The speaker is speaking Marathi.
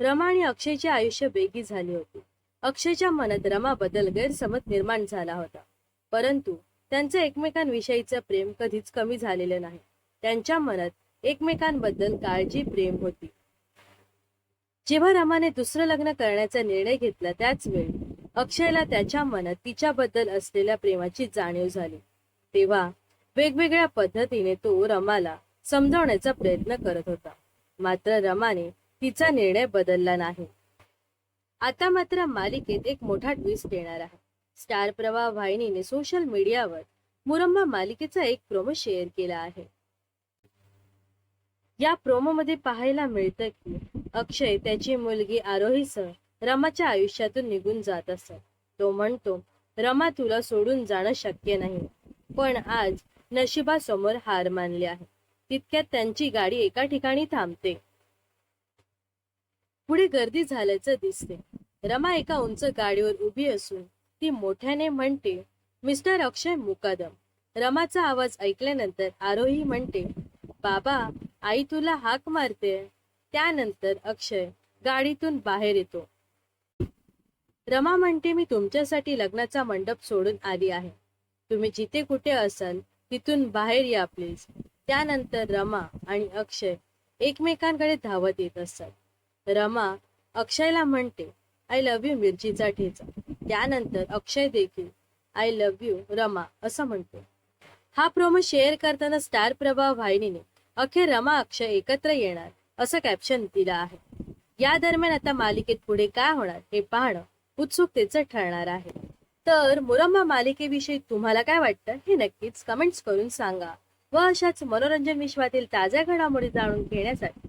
रमा आणि अक्षयचे आयुष्य वेगळी झाली होती. अक्षयच्या मनात रमाबद्दल गैरसमज निर्माण झाला होता. परंतु त्यांचं एकमेकांविषयीचं प्रेम कधीच कमी झालेलं नाही. त्यांच्या मनात एकमेकांबद्दल काळजी प्रेम होती. जेव्हा रमाने दुसरं लग्न करण्याचा निर्णय घेतला त्याच वेळी अक्षयला त्याच्या मनात तिच्याबद्दल असलेल्या प्रेमाची जाणीव झाली. तेव्हा वेगवेगळ्या पद्धतीने तो रमाला समजावण्याचा प्रयत्न करत होता. मात्र रमाने तिचा निर्णय बदलला नाही. आता मात्र मालिकेत एक मोठा ट्विस्ट येणार आहे. स्टार प्रवाह वाहिनीने सोशल मीडियावर मुरम्मा मालिकेचा एक प्रोमो शेअर केला आहे. या प्रोमो मध्ये पाहायला मिळतं की अक्षय त्याची मुलगी आरोहीसह रमाच्या आयुष्यातून निघून जात असत. तो म्हणतो रमा तुला सोडून जाणं शक्य नाही. पण आज नशिबासमोर हार मानली आहे. तितक्यात त्यांची गाडी एका ठिकाणी थांबते. पुढे गर्दी झाल्याचं दिसते. रमा एका उंच गाडीवर उभी असून ती मोठ्याने म्हणते मिस्टर अक्षय मुकादम. रमाचा आवाज ऐकल्यानंतर आरोही म्हणते बाबा आई तुला हाक मारते. त्यानंतर अक्षय गाडीतून बाहेर येतो. रमा म्हणते मी तुमच्यासाठी लग्नाचा मंडप सोडून आली आहे. तुम्ही जिथे कुठे असाल तिथून बाहेर या प्लीज. त्यानंतर रमा आणि अक्षय एकमेकांकडे धावत येत असतात. रमा अक्षयला म्हणते आय लव्ह यू मिरचीचा ठेचा. त्यानंतर अक्षय देखील आय लव्ह यू रमा असं म्हणतो. हा प्रोमो शेअर करताना स्टार प्रभाव वाहिनीने अखेर रमा अक्षय एकत्र येणार असं कॅप्शन दिलं आहे. या दरम्यान आता मालिकेत पुढे काय होणार हे पाहणं उत्सुकतेचं ठरणार आहे. तर मुरम्मा मालिकेविषयी तुम्हाला काय वाटतं हे नक्कीच कमेंट्स करून सांगा. व अशाच मनोरंजन विश्वातील ताज्या घडामोडी जाणून घेण्यासाठी